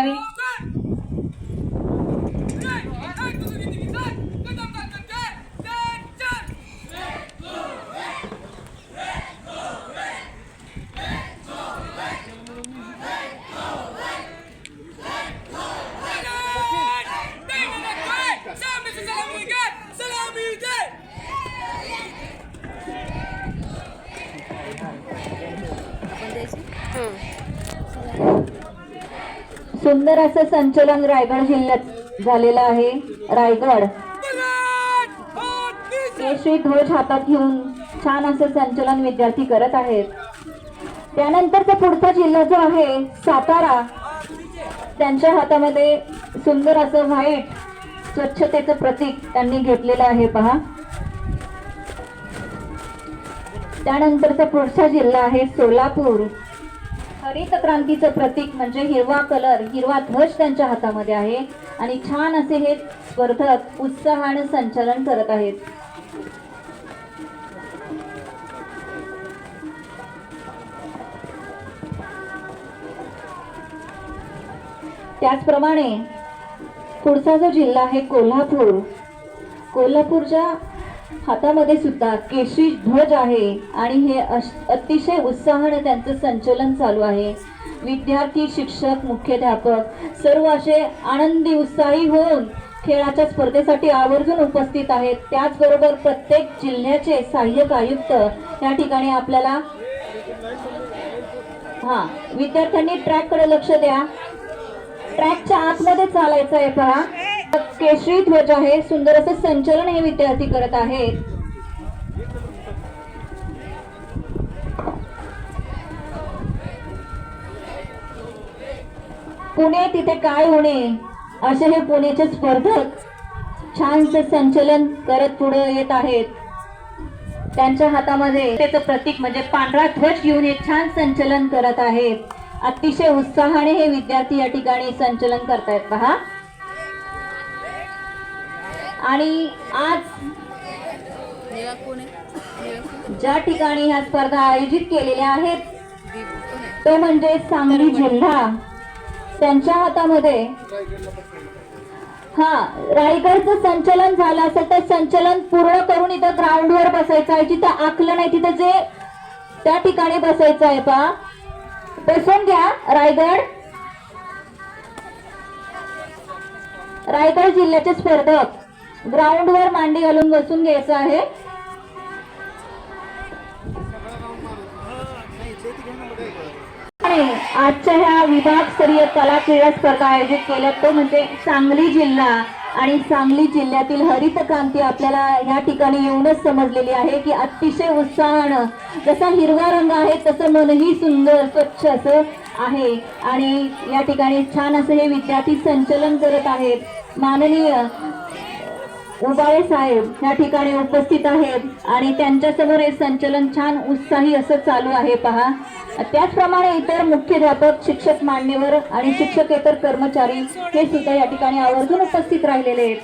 ఒకసారి Hmm. सुंदर असं संचलन रायगड जिल्ह्यात झालेलं आहे. रायगड. केशरी ध्वज हातात घेऊन छान असं संचलन विद्यार्थी करत आहेत. त्यानंतरचा पुढचा जिल्हा जो आहे सातारा. त्यांच्या हातामध्ये सुंदर असं व्हाईट स्वच्छतेचं प्रतीक त्यांनी घेतलेलं आहे पहा. त्यानंतरचा पुढचा जिल्हा आहे सोलापूर. हरित क्रांतीचं प्रतीक म्हणजे हिरवा कलर हिरवा ध्वज त्यांच्या हातामध्ये आहे. आणि छान असे हे स्पर्धक उत्साहाने संचलन करत आहेत. त्याचप्रमाणे पुढचा जो जिल्हा आहे कोल्हापूर. कोल्हापूरच्या हातामध्ये सुद्धा केशरी ध्वज आहे आणि हे अतिशय उत्साहाने त्यांचं संचलन चालू आहे. विद्यार्थी शिक्षक मुख्याध्यापक सर्व असे आनंदी उत्साही होऊन खेळाच्या स्पर्धेसाठी आवर्जून उपस्थित आहेत. त्याचबरोबर प्रत्येक जिल्ह्याचे सहाय्यक आयुक्त या ठिकाणी आपल्याला हा विद्यार्थ्यांनी ट्रॅककडे लक्ष द्या. ट्रॅकच्या आतमध्ये चालायचं आहे पहा. केशरी ध्वज आहे. सुंदर असं संचलन हे विद्यार्थी करत आहेत. पुणे तिथे काय होणे? असे हे पुण्याचे स्पर्धक छानसे संचलन करत पुढे येत आहेत. त्यांच्या हातामध्ये त्याचं प्रतीक म्हणजे पांढरा ध्वज घेऊन हे छान संचलन करत आहेत. अतिशय उत्साहाने हे विद्यार्थी या ठिकाणी संचलन करतायत. पहा. आणि आज ज्या ठिकाणी ह्या स्पर्धा आयोजित केलेल्या आहेत तो म्हणजे सांगली जिल्हा. त्यांच्या हातामध्ये हा रायगडचं संचलन झालं असेल तर संचलन पूर्ण करून इथं ग्राउंडवर बसायचं आहे. जिथं आखलं नाही तिथं जे त्या ठिकाणी बसायचं आहे पा बसून घ्या रायगड. रायगड जिल्ह्याचे स्पर्धक. ग्राउंड वर मांडी घालून बसून घ्यायचं आहे. आजच्या ह्या विभागस्तरीय कला क्रीडा स्पर्धा आयोजित केल्या तो म्हणजे सांगली जिल्हा. आणि सांगली जिल्ह्यातील हरित क्रांती आपल्याला या ठिकाणी येऊनच समजलेली आहे की अतिशय उत्साहानं जसा हिरवा रंग आहे तसं मनही सुंदर स्वच्छ असं आहे. आणि या ठिकाणी छान असं हे विद्यार्थी संचलन करत आहेत. माननीय उबाळे साहेब या ठिकाणी उपस्थित आहेत आणि त्यांच्यासमोर हे संचलन छान उत्साही असं चालू आहे पहा. त्याचप्रमाणे इतर मुख्याध्यापक शिक्षक मान्यवर आणि शिक्षकेतर कर्मचारी हे सुद्धा या ठिकाणी आवर्जून उपस्थित राहिलेले आहेत.